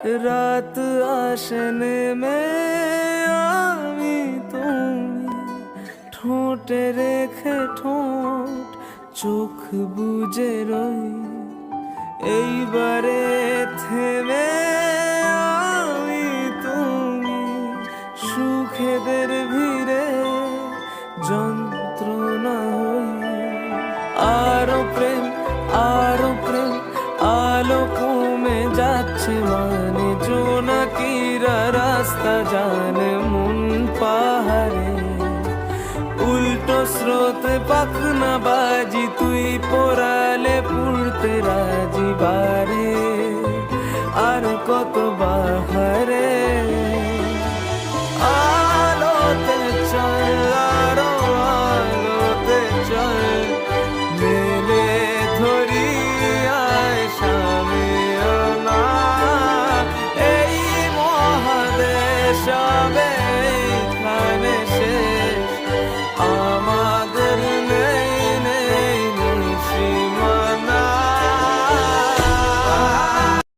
রাত আসনে মে আমি তুমি ঠোঁটে রেখে ঠোঁট চোখ বুঝে রই এইবারে থেমে আমি তুমি সুখেদের ভিড়ে যন্ত্রণা হই আরও প্রেম যাচ্ছে মানে জোনাকিরা রাস্তা জানে মন পাহাড়ে উল্টো স্রোতে পাখনা বাজি তুই পড়ালে পুড়তে রাজি বারে আর কত বাহারে আলোতে চল আরও আলোতে চল baby.